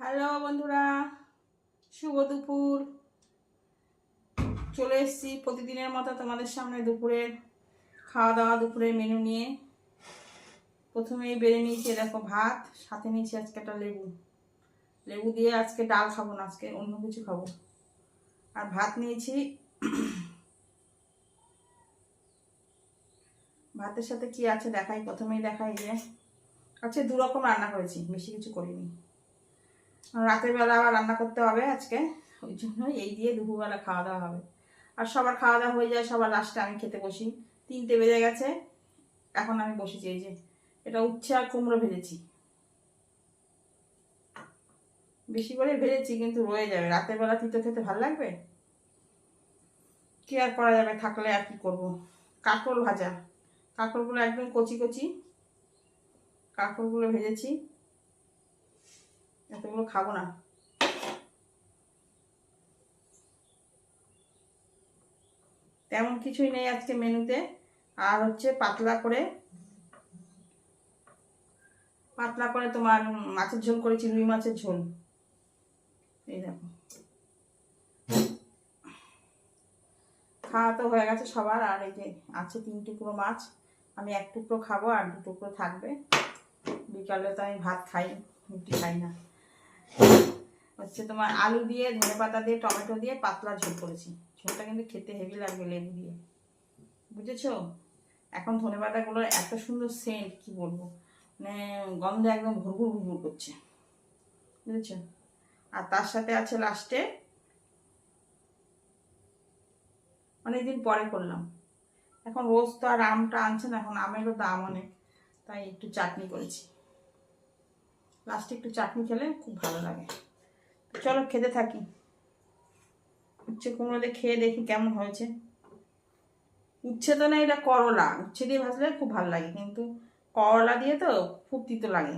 Hello বন্ধুরা, শুভ দুপুর। চলে এসেছি প্রতিদিনের মতো তোমাদের সামনে দুপুরের খাওয়া দাওয়া দুপুরের মেনু নিয়ে। প্রথমেই বেড়ে নিয়েছি দেখো ভাত, সাথে নিয়েছি আজকে একটা লেবু। লেবু দিয়ে আজকে ডাল খাব না, আজকে অন্য কিছু খাব। আর ভাত নিয়েছি। ভাতের সাথে কি আছে দেখাই, প্রথমেই দেখাই যে আচ্ছা দু রকম রান্না করেছি, বেশি কিছু করিনি। রাতের বেলা আবার রান্না করতে হবে আজকে, ওই জন্য এই দিয়ে দুপুরবেলা খাওয়া দাওয়া হবে। আর সবার খাওয়া দাওয়া হয়ে যায়, সবার লাস্টে আমি খেতে বসি। তিনটে বেজে গেছে, এখন আমি বসেছি এই যে, এটা উচ্ছে আর কুমড়ো ভেজেছি। বেশি করে ভেজেছি, কিন্তু রয়ে যাবে। রাতের বেলা তিতো খেতে ভালো লাগবে? কি আর করা যাবে, থাকলে আর কি করব? কাঁকড় ভাজা। কাঁকড়গুলো একদম কচি কচি। কাঁকড়গুলো ভেজেছি। এতগুলো খাব না। তেমন কিছুই নেই আজকে মেনুতে। আর হচ্ছে পাতলা করে পাতলা করে তোমার মাছের ঝোল করেছি, রুই মাছের ঝোল। এই দেখো। খাওয়া তো হয়ে গেছে সবার, আর এই যে আছে তিন টুকরো মাছ, আমি এক টুকরো খাব আর দু টুকরো থাকবে। বিকালে তো আমি ভাত খাই, রুটি খাই না। হচ্ছে তোমার আলু দিয়ে, ধনে পাতা দিয়ে, টমেটো দিয়ে পাতলা ঝোল করেছি। ঝোলটা কিন্তু খেতে হেভি লাগবে লেবু দিয়ে। বুঝেছ? এখন ধনে পাতাগুলোর এত সুন্দর সেন্ট কি বলব? মানে গন্ধে একদম ভুরভুর ভুরভুর করছে। বুঝেছ? আর তার সাথে আছে লাস্টে অনেকদিন পরে করলাম। এখন রোজ তো আর আমটা আনছে না, এখন আমেরও দাম অনেক, তাই একটু চাটনি করেছি। লাস্টে একটু চাটনি খেলে খুব ভালো লাগে। চলো খেতে থাকি। উচ্ছে কুমড়ো দিয়ে খেয়ে দেখি কেমন হয়েছে। উচ্ছে তো না, এটা করলা। উচ্ছে দিয়ে ভাজলে খুব ভালো লাগে, কিন্তু করলা দিয়ে তো খুব তিতো লাগে।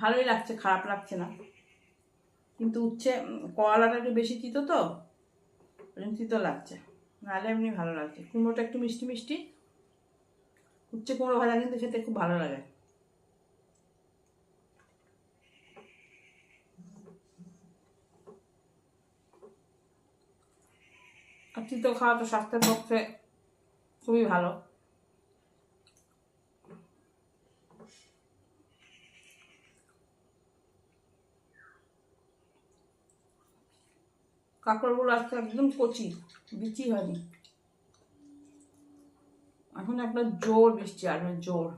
ভালোই লাগছে, খারাপ লাগছে না। কিন্তু উচ্ছে উম, করলাটা একটু বেশি তিতো তো তিতো লাগছে। নাহলে এমনি ভালো লাগছে। কুমড়োটা একটু মিষ্টি মিষ্টি। উচ্ছে কুমড়ো ভাজা কিন্তু খেতে খুব ভালো লাগে। আর তিতো খাওয়া তো স্বাস্থ্যের পক্ষে খুবই ভালো। কাঁকড়গুলো আজকে একদম কচি, বিচি হয়নি এখন একটা জোর বৃষ্টি আসবে জোর।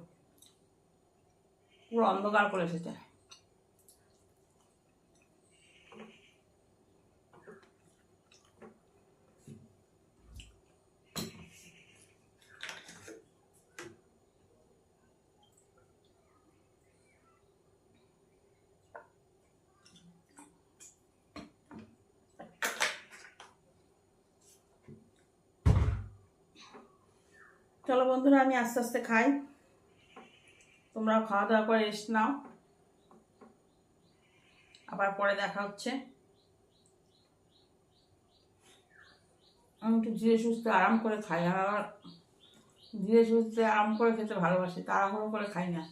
পুরো অন্ধকার করে এসেছে। চলো বন্ধুরা, আমি আস্তে আস্তে খাই। তোমরা খাওয়া দাওয়া করে রেস্ট নাও। আবার পরে দেখা হচ্ছে। আমি একটু ধীরে সুস্থে আরাম করে খাই আমি আবার ধীরে সুস্থে আরাম করে খেতে ভালোবাসি, তাড়াহুড়ো করে খাই না।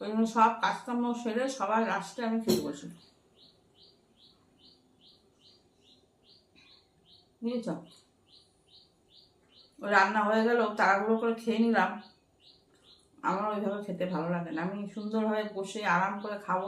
ওই জন্য সব কাজকর্ম সেরে সবার লাস্টে আমি খেতে বসি। বুঝেছ রান্না হয়ে গেল, তাড়াহুড়ো করে খেয়ে নিলাম। আমার ওইভাবে খেতে ভালো লাগে না। আমি সুন্দরভাবে বসে আরাম করে খাব।